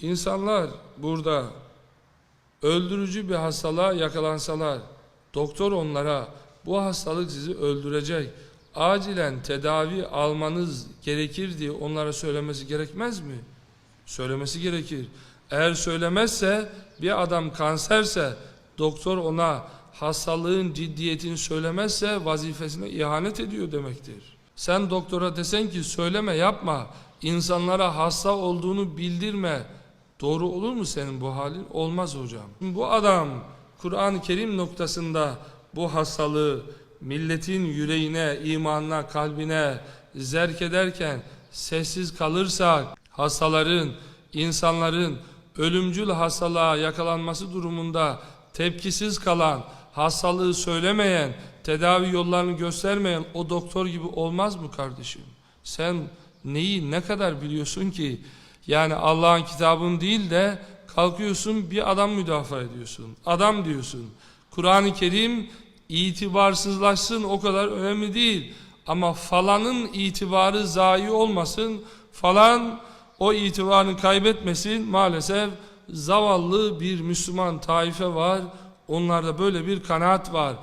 İnsanlar burada öldürücü bir hastalığa yakalansalar, doktor onlara bu hastalık sizi öldürecek, acilen tedavi almanız gerekir diye onlara söylemesi gerekmez mi? Söylemesi gerekir. Eğer söylemezse bir adam kanserse doktor ona hastalığın ciddiyetini söylemezse vazifesine ihanet ediyor demektir. Sen doktora desen ki söyleme yapma, insanlara hasta olduğunu bildirme. Doğru olur mu senin bu halin? Olmaz hocam. Bu adam Kur'an-ı Kerim noktasında bu hastalığı milletin yüreğine, imanına, kalbine zerk ederken sessiz kalırsak hastaların, insanların ölümcül hastalığa yakalanması durumunda tepkisiz kalan, hastalığı söylemeyen, tedavi yollarını göstermeyen o doktor gibi olmaz mı kardeşim? Sen neyi ne kadar biliyorsun ki? Yani Allah'ın kitabını değil de kalkıyorsun bir adam müdafaa ediyorsun. Adam diyorsun. Kur'an-ı Kerim itibarsızlaşsın o kadar önemli değil. Ama falanın itibarı zayi olmasın. Falan o itibarını kaybetmesin. Maalesef zavallı bir Müslüman taife var. Onlarda böyle bir kanaat var.